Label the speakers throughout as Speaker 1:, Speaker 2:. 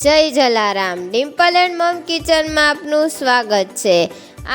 Speaker 1: જય જલારામ. ડિમ્પલ એન્ડ મમ કિચનમાં આપનું સ્વાગત છે.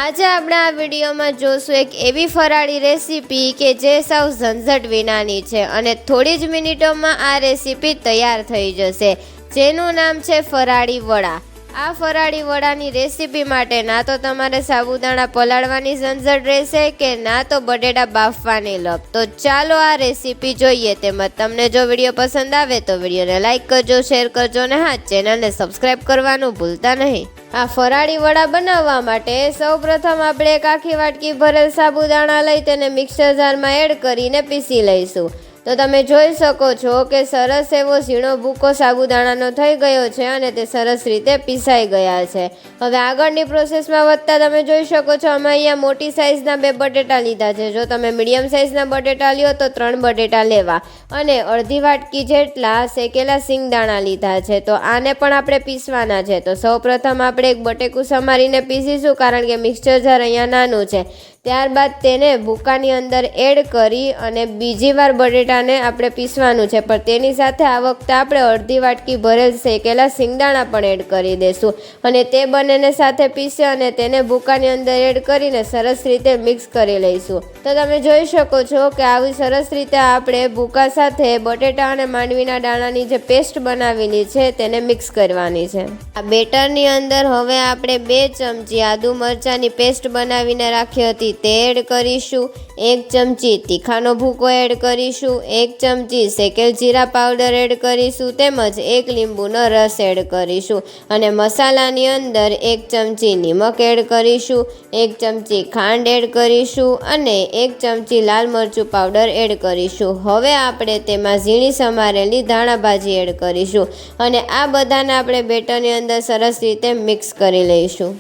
Speaker 1: આજે આપણે આ વિડીયોમાં જોશું એક એવી ફરાળી રેસીપી કે જે સાવ ઝંઝટ વિનાની છે અને થોડી જ મિનિટોમાં આ રેસીપી તૈયાર થઈ જશે. જેનું નામ છે ફરાળી વડા. આ ફરાળી વડાની રેસીપી માટે ના તો તમારે સાબુદાણા પલાળવાની ઝંઝટ રહેશે કે ના તો બટેટા બાફવાની લપ. તો ચાલો આ રેસીપી જોઈએ તેમજ તમને જો વીડિયો પસંદ આવે તો વિડીયોને લાઇક કરજો, શેર કરજો અને હા, ચેનલને સબસ્ક્રાઈબ કરવાનું ભૂલતા નહીં. આ ફરાળી વડા બનાવવા માટે સૌપ્રથમ આપણે એક આખી વાટકી ભરેલ સાબુદાણા લઈ તેને મિક્સર જારમાં એડ કરીને પીસી લઈશું. તો તમે જોઈ શકો છો કે સરસ એવો ઝીણો ભૂકો સાબુદાણાનો થઈ ગયો છે અને તે સરસ રીતે પીસાઈ ગયા છે. હવે આગળની પ્રોસેસમાં વધતા તમે જોઈ શકો છો અમે અહીંયા મોટી સાઇઝના બે બટેટા લીધા છે. જો તમે મીડિયમ સાઇઝના બટેટા લ્યો તો ત્રણ બટેટા લેવા. અને અડધી વાટકી જેટલા શેકેલા સિંગદાણા લીધા છે. તો આને પણ આપણે પીસવાના છે. તો સૌપ્રથમ આપણે એક બટેકું સમારીને પીસીશું, કારણ કે મિક્સચર જાર અહીંયા નાનું છે. ત્યારબાદ તેને ભૂકાની અંદર એડ કરી અને બીજી વાર બટેટાને આપણે પીસવાનું છે. પણ તેની સાથે આ વખતે આપણે અડધી વાટકી ભરેલ શેકેલા સિંગદાણા પણ એડ કરી દઈશું અને તે બંનેને સાથે પીસે અને તેને ભૂકાની અંદર એડ કરીને સરસ રીતે મિક્સ કરી લઈશું. તો તમે જોઈ શકો છો કે આવી સરસ રીતે આપણે ભૂકા સાથે બટેટા અને માંડવીના દાણાની જે પેસ્ટ બનાવેલી છે તેને મિક્સ કરવાની છે. આ બેટરની અંદર હવે આપણે બે ચમચી આદુ મરચાંની પેસ્ટ બનાવીને રાખી હતી. તે એડ કરીશું, એક ચમચી તીખાનો ભૂકો એડ કરીશું, એક ચમચી શેકેલ જીરા પાવડર એડ કરીશું, તેમજ એક લીંબુનો રસ એડ કરીશું અને મસાલાની અંદર એક ચમચી નિમક એડ કરીશું, એક ચમચી ખાંડ એડ કરીશું અને એક ચમચી લાલ મરચું પાવડર એડ કરીશું. હવે આપણે તેમાં ઝીણી સમારેલી ધાણાભાજી એડ કરીશું અને આ બધાને આપણે બેટરની અંદર સરસ રીતે મિક્સ કરી લઈશું.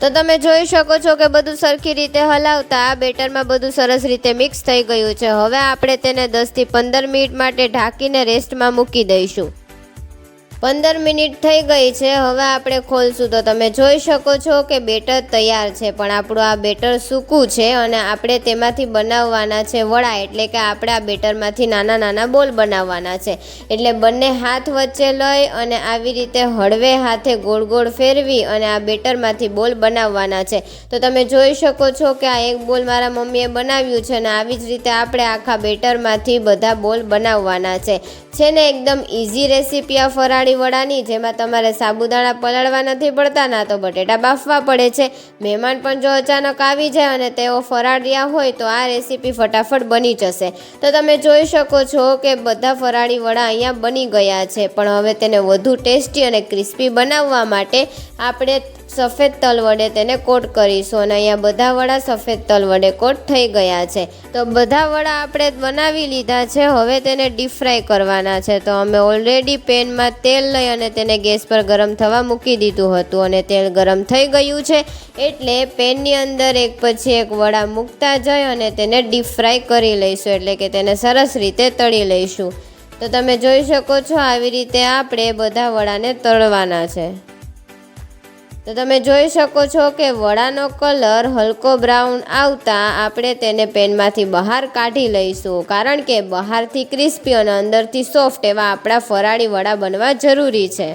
Speaker 1: તો તમે જોઈ શકો છો કે બધું સરખી રીતે હલાવતા આ બેટરમાં બધું સરસ રીતે મિક્સ થઈ ગયું છે. હવે આપણે તેને દસથી પંદર મિનિટ માટે ઢાંકીને રેસ્ટમાં મૂકી દઈશું. પંદર મિનિટ થઈ ગઈ છે, હવે આપણે ખોલશું. તો તમે જોઈ શકો છો કે બેટર તૈયાર છે, પણ આપણું આ બેટર સૂકું છે અને આપણે તેમાંથી બનાવવાના છે વડા, એટલે કે આપણે આ બેટરમાંથી નાના નાના બોલ બનાવવાના છે. એટલે બંને હાથ વચ્ચે લઈ અને આવી રીતે હળવે હાથે ગોળ ગોળ ફેરવી અને આ બેટરમાંથી બોલ બનાવવાના છે. તો તમે જોઈ શકો છો કે આ એક બોલ મારા મમ્મીએ બનાવ્યું છે અને આવી જ રીતે આપણે આખા બેટરમાંથી બધા બોલ બનાવવાના છે. છે ને એકદમ ઇઝી રેસીપી આ ફરાળી વડાની, જેમાં તમારે સાબુદાણા પલાળવા નથી પડતા, ના તો બટેટા બાફવા પડે છે. મહેમાન પણ જો અચાનક આવી જાય અને તેઓ ફરાળિયા હોય, તો આ રેસીપી ફટાફટ બની જશે. તો તમે જોઈ શકો છો કે બધા ફરાળી વડા અહીંયા બની ગયા છે, પણ હવે તેને વધુ ટેસ્ટી અને ક્રિસ્પી બનાવવા માટે આપણે સફેદ તલ વડે તેને કોટ કરીશું અને અહીંયા બધા વડા સફેદ તલ વડે કોટ થઈ ગયા છે. તો બધા વડા આપણે બનાવી લીધા છે, હવે તેને ડીપ ફ્રાય કરવાના છે. તો અમે ઓલરેડી પેનમાં તેલ લઈ અને તેને ગેસ પર ગરમ થવા મૂકી દીધું હતું અને તેલ ગરમ થઈ ગયું છે. એટલે પેનની અંદર એક પછી એક વડા મૂકતા જઈ અને તેને ડીપ ફ્રાય કરી લઈશું, એટલે કે તેને સરસ રીતે તળી લઈશું. તો તમે જોઈ શકો છો, આવી રીતે આપણે બધા વડાને તળવાના છે. તો તમે જોઈ શકો છો કે વડાનો કલર હલકો બ્રાઉન આવતા આપણે તેને પેનમાંથી બહાર કાઢી લઈશું. કારણ કે બહારથી ક્રિસ્પી અને અંદરથી સોફ્ટ એવા આપણા ફરાળી વડા બનવા જરૂરી છે.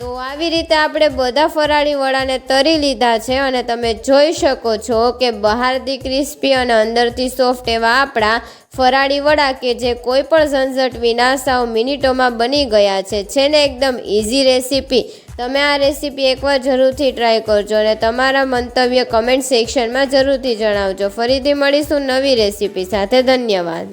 Speaker 1: તો આવી રીતે આપણે બધા ફરાળી વડાને તરી લીધા છે અને તમે જોઈ શકો છો કે બહારથી ક્રિસ્પી અને અંદરથી સોફ્ટ એવા આપણા ફરાળી વડા કે જે કોઈ પણ ઝંઝટ વિના સાવ મિનિટોમાં બની ગયા છે છે ને એકદમ ઇઝી રેસીપી તમે આ રેસીપી એકવાર જરૂરથી ટ્રાય કરજો અને તમારા મંતવ્ય કમેન્ટ સેક્શનમાં જરૂરથી જણાવજો. ફરીથી મળીશું નવી રેસીપી સાથે. ધન્યવાદ.